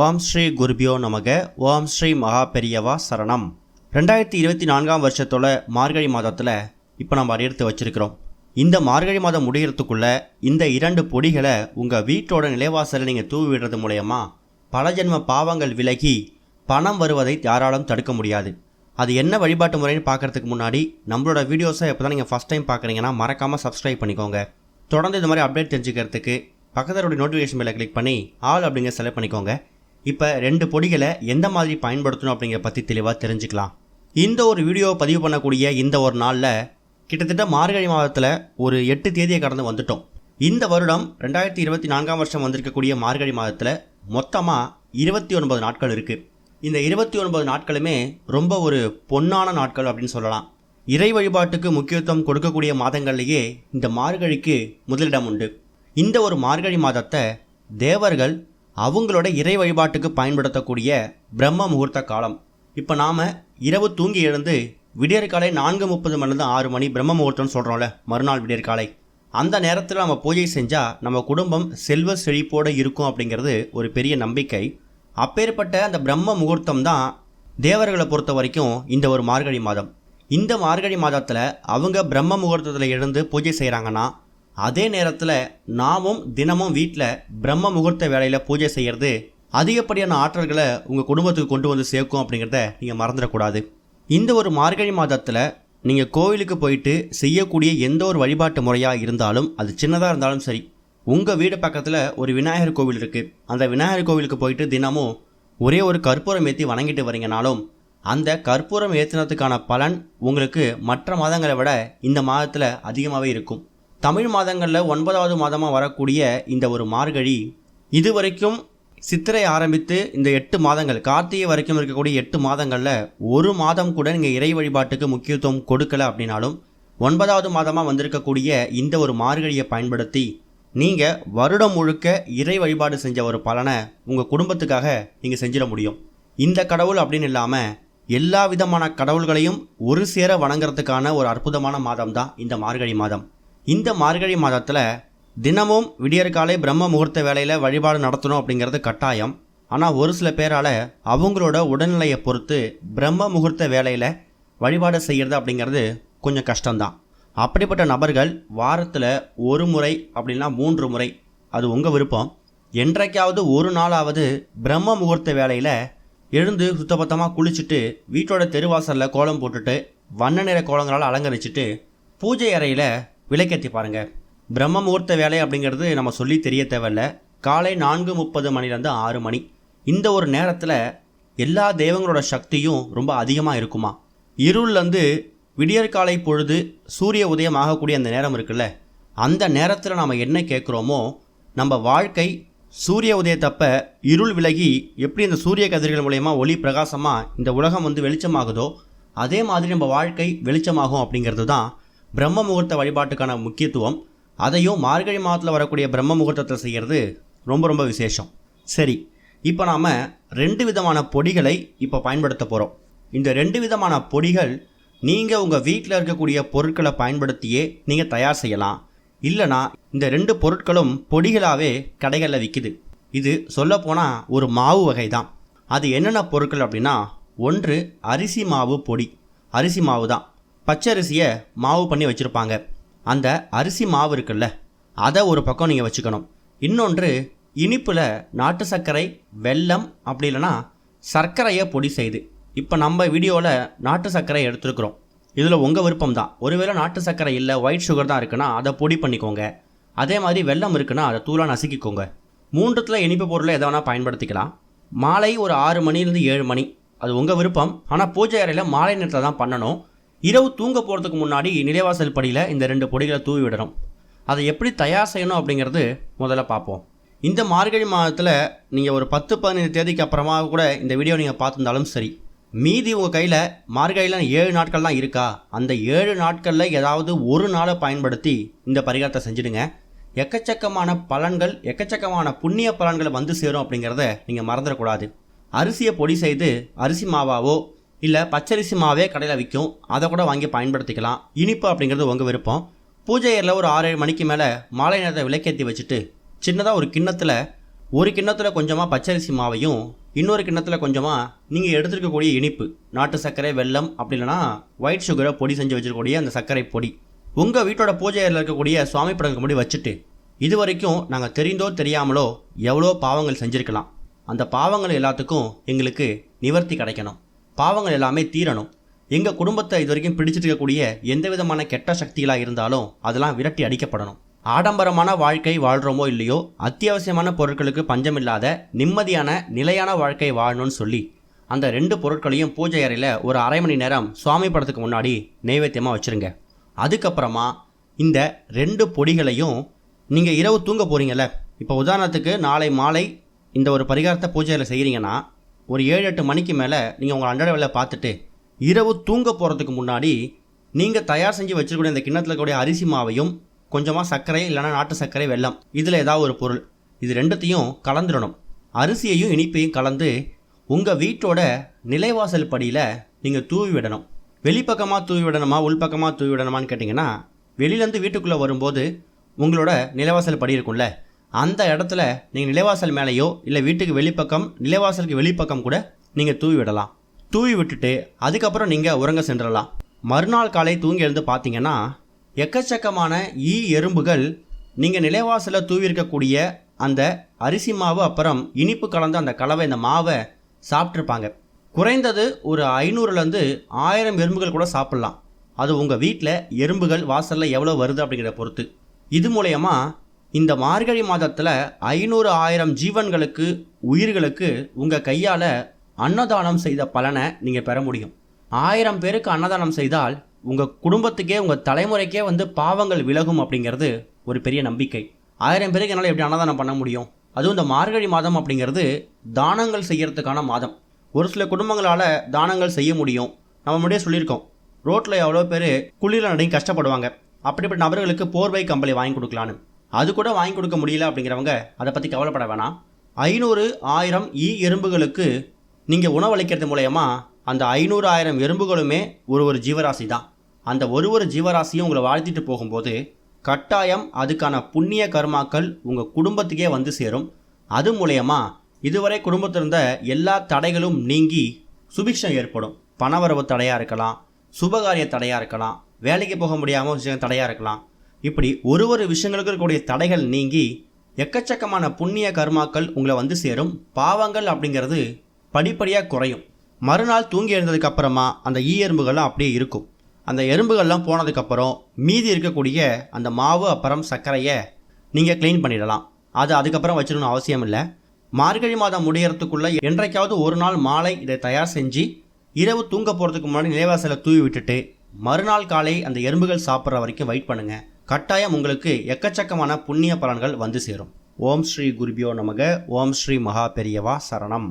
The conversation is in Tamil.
ஓம் ஸ்ரீ குருபியோ நமக. ஓம் ஸ்ரீ மகா பெரியவா சரணம். ரெண்டாயிரத்தி இருபத்தி நான்காம் வருஷத்தோட மார்கழி மாதத்தில் இப்போ நம்ம அடியெடுத்து வச்சிருக்கிறோம். இந்த மார்கழி மாதம் முடிகிறதுக்குள்ளே இந்த இரண்டு பொடிகளை உங்கள் வீட்டோட நிலைவாசலை நீங்கள் தூவி விடுறது மூலயமா பல ஜென்ம பாவங்கள் விலகி பணம் வருவதை யாராலும் தடுக்க முடியாது. அது என்ன வழிபாட்டு முறைன்னு பார்க்கறதுக்கு முன்னாடி நம்மளோட வீடியோஸை இப்போ தான் நீங்கள் ஃபஸ்ட் டைம் பார்க்குறீங்கன்னா மறக்காமல் சப்ஸ்கிரைப் பண்ணிக்கோங்க. தொடர்ந்து இந்த மாதிரி அப்டேட் தெரிஞ்சுக்கிறதுக்கு பக்கத்தோட நோட்டிஃபிகேஷன் மேலே கிளிக் பண்ணி ஆல் அப்படிங்கிற செலக்ட் பண்ணிக்கோங்க. இப்போ ரெண்டு பொடிகளை எந்த மாதிரி பயன்படுத்தணும் அப்படிங்கிற பற்றி தெளிவாக தெரிஞ்சுக்கலாம். இந்த ஒரு வீடியோவை பதிவு பண்ணக்கூடிய இந்த ஒரு நாளில் கிட்டத்தட்ட மார்கழி மாதத்தில் ஒரு எட்டு தேதியை கடந்து வந்துட்டோம். இந்த வருடம் ரெண்டாயிரத்தி இருபத்தி நான்காம் வருஷம் வந்திருக்கக்கூடிய மார்கழி மாதத்தில் மொத்தமாக இருபத்தி ஒன்பது நாட்கள் இருக்குது இந்த இருபத்தி ஒன்பது நாட்களுமே ரொம்ப ஒரு பொன்னான நாட்கள் அப்படின்னு சொல்லலாம். இறை வழிபாட்டுக்கு முக்கியத்துவம் கொடுக்கக்கூடிய மாதங்கள்லேயே இந்த மார்கழிக்கு முதலிடம் உண்டு. இந்த ஒரு மார்கழி மாதத்தை தேவர்கள் அவங்களோட இறை வழிபாட்டுக்கு பயன்படுத்தக்கூடிய பிரம்ம முகூர்த்த காலம். இப்போ நாம் இரவு தூங்கி எழுந்து விடியற்காலை நான்கு முப்பது மணிலேருந்து ஆறு மணி பிரம்ம முகூர்த்தம்னு சொல்கிறோம்ல மறுநாள் விடியற்காலை. அந்த நேரத்தில் நம்ம பூஜை செஞ்சால் நம்ம குடும்பம் செல்வ செழிப்போடு இருக்கும் அப்படிங்கிறது ஒரு பெரிய நம்பிக்கை. அப்பேற்பட்ட அந்த பிரம்ம முகூர்த்தம் தான் தேவர்களை பொறுத்த வரைக்கும் இந்த ஒரு மார்கழி மாதம். இந்த மார்கழி மாதத்தில் அவங்க பிரம்ம முகூர்த்தத்தில் எழுந்து பூஜை செய்கிறாங்கன்னா அதே நேரத்தில் நாமும் தினமும் வீட்டில் பிரம்ம முகூர்த்த வேலையில் பூஜை செய்கிறது அதிகப்படியான ஆற்றல்களை உங்கள் குடும்பத்துக்கு கொண்டு வந்து சேர்க்கும் அப்படிங்கிறத நீங்கள் மறந்துடக்கூடாது. இந்த ஒரு மார்கழி மாதத்தில் நீங்கள் கோவிலுக்கு போயிட்டு செய்யக்கூடிய எந்த ஒரு வழிபாட்டு முறையாக இருந்தாலும் அது சின்னதாக இருந்தாலும் சரி உங்கள் வீடு பக்கத்தில் ஒரு விநாயகர் கோவில் இருக்குது அந்த விநாயகர் கோவிலுக்கு போயிட்டு தினமும் ஒரே ஒரு கற்பூரம் ஏற்றி வணங்கிட்டு வரீங்கனாலும் அந்த கற்பூரம் ஏற்றினதுக்கான பலன் உங்களுக்கு மற்ற மாதங்களை விட இந்த மாதத்தில் அதிகமாகவே இருக்கும். தமிழ் மாதங்களில் ஒன்பதாவது மாதமாக வரக்கூடிய இந்த ஒரு மார்கழி இதுவரைக்கும் சித்திரை ஆரம்பித்து இந்த எட்டு மாதங்கள் கார்த்திகை வரைக்கும் இருக்கக்கூடிய எட்டு மாதங்களில் ஒரு மாதம் கூட நீங்கள் இறை வழிபாட்டுக்கு முக்கியத்துவம் கொடுக்கல அப்படின்னாலும் ஒன்பதாவது மாதமாக வந்திருக்கக்கூடிய இந்த ஒரு மார்கழியை பயன்படுத்தி நீங்கள் வருடம் முழுக்க இறை வழிபாடு செஞ்ச ஒரு பலனை உங்கள் குடும்பத்துக்காக நீங்கள் செஞ்சிட முடியும். இந்த கடவுள் அப்படின்னு இல்லாமல் எல்லா விதமான கடவுள்களையும் ஒரு சேர வணங்குறதுக்கான ஒரு அற்புதமான மாதம் தான் இந்த மார்கழி மாதம். இந்த மார்கழி மாதத்தில் தினமும் விடியற்காலை பிரம்ம முகூர்த்த வேலையில் வழிபாடு நடத்தணும் அப்படிங்கிறது கட்டாயம். ஆனால் ஒரு சில பேரால் அவங்களோட உடல்நிலையை பொறுத்து பிரம்ம முகூர்த்த வேலையில் வழிபாடு செய்கிறது அப்படிங்கிறது கொஞ்சம் கஷ்டம்தான். அப்படிப்பட்ட நபர்கள் வாரத்தில் ஒரு முறை அப்படின்னா மூன்று முறை. அது உங்கள் விருப்பம். என்றைக்காவது ஒரு நாளாவது பிரம்ம முகூர்த்த வேலையில் எழுந்து சுத்தபத்தமாக குளிச்சுட்டு வீட்டோட தெருவாசலில் கோலம் போட்டுட்டு வண்ண நிற கோலங்களால் அலங்கரிச்சிட்டு பூஜை அறையில் விளக்கேற்றி பாருங்கள் பிரம்ம முகூர்த்த வேலை அப்படிங்கிறது நம்ம சொல்லி தெரிய தேவையில்ல. காலை நான்கு முப்பது மணிலேருந்து ஆறு மணி. இந்த ஒரு நேரத்தில் எல்லா தெய்வங்களோட சக்தியும் ரொம்ப அதிகமாக இருக்குமா? இருள்லேருந்து விடியற்காலை பொழுது சூரிய உதயம் ஆகக்கூடிய அந்த நேரம் இருக்குல்ல. அந்த நேரத்தில் நாம் என்ன கேட்குறோமோ நம்ம வாழ்க்கை சூரிய உதயத்தப்ப இருள் விலகி எப்படி இந்த சூரிய கதிர்கள் மூலயமா ஒளி பிரகாசமாக இந்த உலகம் வந்து வெளிச்சமாகுதோ அதே மாதிரி நம்ம வாழ்க்கை வெளிச்சமாகும் அப்படிங்கிறது தான் பிரம்ம முகூர்த்த வழிபாட்டுக்கான முக்கியத்துவம் அதையும் மார்கழி மாதத்தில் வரக்கூடிய பிரம்ம முகூர்த்தத்தை செய்கிறது ரொம்ப ரொம்ப விசேஷம். சரி இப்போ நாம் ரெண்டு விதமான பொடிகளை இப்போ பயன்படுத்த போகிறோம் இந்த ரெண்டு விதமான பொடிகள் நீங்கள் உங்கள் வீட்டில் இருக்கக்கூடிய பொருட்களை பயன்படுத்தியே நீங்கள் தயார் செய்யலாம். இல்லைனா இந்த ரெண்டு பொருட்களும் பொடிகளாகவே கடைகளில் விற்கிது இது சொல்லப்போனால் ஒரு மாவு வகை தான் அது என்னென்ன பொருட்கள் அப்படின்னா ஒன்று அரிசி மாவு பொடி. அரிசி மாவு தான் பச்சரிசியை மாவு பண்ணி வச்சுருப்பாங்க. அந்த அரிசி மாவு இருக்குல்ல அதை ஒரு பக்கம் நீங்கள் வச்சுக்கணும். இன்னொன்று இனிப்பில் நாட்டு சர்க்கரை வெல்லம் அப்படி இல்லைன்னா சர்க்கரையை பொடி செய்து. இப்போ நம்ம வீடியோவில் நாட்டு சர்க்கரை எடுத்துருக்குறோம். இதில் உங்கள் விருப்பம் தான் ஒருவேளை நாட்டு சர்க்கரை இல்லை ஒயிட் சுகர் தான் இருக்குன்னா அதை பொடி பண்ணிக்கோங்க. அதே மாதிரி வெல்லம் இருக்குன்னா அதை தூளாக நசுக்கிக்கோங்க. மூன்றுத்தில் இனிப்பு பொருளை எதை வேணால் பயன்படுத்திக்கலாம். மாலை ஒரு ஆறு மணிலேருந்து ஏழு மணி. அது உங்கள் விருப்பம். ஆனால் பூஜை அறையில் மாலை நேரத்தில் தான் பண்ணணும். இரவு தூங்க போகிறதுக்கு முன்னாடி நிலைவாசல் படியில் இந்த ரெண்டு பொடிகளை தூவி விடணும். அதை எப்படி தயார் செய்யணும் அப்படிங்கிறது முதல்ல பார்ப்போம். இந்த மார்கழி மாதத்தில் நீங்கள் ஒரு பத்து பதினைந்து தேதிக்கு அப்புறமா கூட இந்த வீடியோ நீங்கள் பார்த்துருந்தாலும் சரி மீதி உங்கள் கையில் மார்கழியில் ஏழு நாட்கள்லாம் இருக்கா? அந்த ஏழு நாட்களில் ஏதாவது ஒரு நாளை பயன்படுத்தி இந்த பரிகாரத்தை செஞ்சுடுங்க. எக்கச்சக்கமான பலன்கள் எக்கச்சக்கமான புண்ணிய பலன்கள் வந்து சேரும் அப்படிங்கிறத நீங்கள் மறந்துடக்கூடாது. அரிசியை பொடி செய்து அரிசி மாவாவோ இல்லை பச்சரிசி மாவே கடையில் விற்கும் அதை கூட வாங்கி பயன்படுத்திக்கலாம். இனிப்பு அப்படிங்கிறது உங்கள் விருப்பம். பூஜை ஏரில் ஒரு ஆறு ஏழு மணிக்கு மேலே மாலை நேரத்தை விளக்கேற்றி வச்சுட்டு சின்னதாக ஒரு கிண்ணத்தில் ஒரு கிண்ணத்தில் கொஞ்சமாக பச்சரிசி மாவையும் இன்னொரு கிண்ணத்தில் கொஞ்சமாக நீங்கள் எடுத்துருக்கக்கூடிய இனிப்பு நாட்டு சர்க்கரை வெல்லம் அப்படி இல்லைன்னா ஒயிட் சுகரை பொடி செஞ்சு வச்சிருக்கக்கூடிய அந்த சர்க்கரை பொடி. உங்கள் வீட்டோட பூஜை அறையில் இருக்கக்கூடிய சுவாமி படங்களுக்கு முடி வச்சுட்டு இது வரைக்கும் நாங்கள் தெரிந்தோ தெரியாமலோ எவ்வளோ பாவங்கள் செஞ்சுருக்கலாம். அந்த பாவங்கள் எல்லாத்துக்கும் எங்களுக்கு நிவர்த்தி கிடைக்கணும். பாவங்கள் எல்லாமே தீரணும். எங்கள் குடும்பத்தை இது வரைக்கும் பிடிச்சிட்டு இருக்கக்கூடிய எந்த விதமான கெட்ட சக்திகளாக இருந்தாலும் அதெல்லாம் விரட்டி அடிக்கப்படணும். ஆடம்பரமான வாழ்க்கை வாழ்கிறோமோ இல்லையோ அத்தியாவசியமான பொருட்களுக்கு பஞ்சமில்லாத நிம்மதியான நிலையான வாழ்க்கை வாழணும்னு சொல்லி அந்த ரெண்டு பொருட்களையும் பூஜை அறையில் ஒரு அரை மணி நேரம் சுவாமி படத்துக்கு முன்னாடி நைவேத்தியமாக வச்சுருங்க. அதுக்கப்புறமா இந்த ரெண்டு பொடிகளையும் நீங்கள் இரவு தூங்க போகிறீங்கல்ல இப்போ உதாரணத்துக்கு நாளை மாலை இந்த ஒரு பரிகாரத்தை பூஜையில் செய்கிறீங்கன்னா ஒரு ஏழு எட்டு மணிக்கு மேலே நீங்கள் உங்கள் அன்றாட வேலை பார்த்துட்டு இரவு தூங்க போகிறதுக்கு முன்னாடி நீங்கள் தயார் செஞ்சு வச்சுருக்கூடிய இந்த கிண்ணத்தில் இருக்கக்கூடிய அரிசி மாவையும் கொஞ்சமாக சர்க்கரை இல்லைன்னா நாட்டு சர்க்கரை வெல்லம். இதில் ஏதாவது ஒரு பொருள். இது ரெண்டுத்தையும் கலந்துடணும். அரிசியையும் இனிப்பையும் கலந்து உங்கள் வீட்டோட நிலைவாசல் படியில் நீங்கள் தூவி விடணும். வெளிப்பக்கமாக தூவி விடணுமா உள்பக்கமாக தூவி விடணுமான்னு கேட்டிங்கன்னா வெளியிலேருந்து வீட்டுக்குள்ளே வரும்போது உங்களோட நிலைவாசல் படி இருக்கும்ல. அந்த இடத்துல நீங்கள் நிலைவாசல் மேலேயோ இல்லை வீட்டுக்கு வெளிப்பக்கம் நிலைவாசலுக்கு வெளிப்பக்கம் கூட நீங்கள் தூவி விடலாம். தூவி விட்டுட்டு அதுக்கப்புறம் நீங்கள் உறங்க சென்றலாம். மறுநாள் காலை தூங்கி எழுந்து பார்த்தீங்கன்னா எக்கச்சக்கமான ஈ எறும்புகள் நீங்கள் நிலைவாசலில் தூவி இருக்கக்கூடிய அந்த அரிசி மாவு அப்புறம் இனிப்பு கலந்த அந்த கலவை இந்த மாவை சாப்பிட்ருப்பாங்க குறைந்தது ஒரு ஐநூறுலேருந்து ஆயிரம் எறும்புகள் கூட சாப்பிட்லாம். அது உங்கள் வீட்டில் எறும்புகள் வாசலில் எவ்வளோ வருது அப்படிங்கிறத பொறுத்து. இது மூலயமா இந்த மார்கழி மாதத்தில் ஐநூறு ஆயிரம் ஜீவன்களுக்கு உயிர்களுக்கு உங்கள் கையால் அன்னதானம் செய்த பலனை நீங்கள் பெற முடியும். ஆயிரம் பேருக்கு அன்னதானம் செய்தால் உங்கள் குடும்பத்துக்கே உங்கள் தலைமுறைக்கே வந்து பாவங்கள் விலகும் அப்படிங்கிறது ஒரு பெரிய நம்பிக்கை. ஆயிரம் பேருக்கு என்னால் எப்படி அன்னதானம் பண்ண முடியும்? அதுவும் இந்த மார்கழி மாதம் அப்படிங்கிறது தானங்கள் செய்கிறதுக்கான மாதம். ஒரு சில குடும்பங்களால் தானங்கள் செய்ய முடியும். நம்ம முன்னாடியே சொல்லியிருக்கோம். ரோட்டில் எவ்வளோ பேர் குளிரில் நடுங்கி கஷ்டப்படுவாங்க. அப்படிப்பட்ட நபர்களுக்கு போர்வை கம்பளி வாங்கி கொடுக்கலான்னு அது கூட வாங்கி கொடுக்க முடியல அப்படிங்கிறவங்க அதை பற்றி கவலைப்பட வேணாம். ஐநூறு ஆயிரம் ஈ எறும்புகளுக்கு நீங்கள் உணவளிக்கிறது மூலயமா அந்த ஐநூறு ஆயிரம் எறும்புகளுமே ஒரு ஒரு ஜீவராசி தான். அந்த ஒரு ஒரு ஜீவராசியும் உங்களை வாழ்த்திட்டு போகும்போது கட்டாயம் அதுக்கான புண்ணிய கர்மாக்கள் உங்கள் குடும்பத்துக்கே வந்து சேரும். அது மூலயமா இதுவரை குடும்பத்தில் இருந்த எல்லா தடைகளும் நீங்கி சுபிக்ஷம் ஏற்படும். பணவரவு தடையாக இருக்கலாம் சுபகாரிய தடையாக இருக்கலாம் வேலைக்கு போக முடியாமல் விஷயம் தடையாக இருக்கலாம் இப்படி ஒரு ஒரு விஷயங்களுக்கு இருக்கக்கூடிய தடைகள் நீங்கி எக்கச்சக்கமான புண்ணிய கர்மாக்கள் உங்களை வந்து சேரும். பாவங்கள் அப்படிங்கிறது படிப்படியாக குறையும். மறுநாள் தூங்கி எழுந்ததுக்கு அப்புறமா அந்த ஈ எறும்புகள்லாம் அப்படியே இருக்கும். அந்த எறும்புகள்லாம் போனதுக்கப்புறம் மீதி இருக்கக்கூடிய அந்த மாவு அப்புறம் சர்க்கரையை நீங்கள் க்ளீன் பண்ணிடலாம். அது அதுக்கப்புறம் வச்சிடணும் அவசியம் இல்லை. மார்கழி மாதம் முடியறதுக்குள்ளே என்றைக்காவது ஒரு நாள் மாலை இதை தயார் செஞ்சு இரவு தூங்க போகிறதுக்கு முன்னாடி நிலைவாசலை தூவி விட்டுட்டு மறுநாள் காலை அந்த எறும்புகள் சாப்பிட்ற வரைக்கும் வெயிட் பண்ணுங்கள் கட்டாயம் உங்களுக்கு எக்கச்சக்கமான புண்ணிய பலன்கள் வந்து சேரும். ஓம் ஸ்ரீ குருபியோ நமக. ஓம் ஸ்ரீ மகா பெரியவா சரணம்.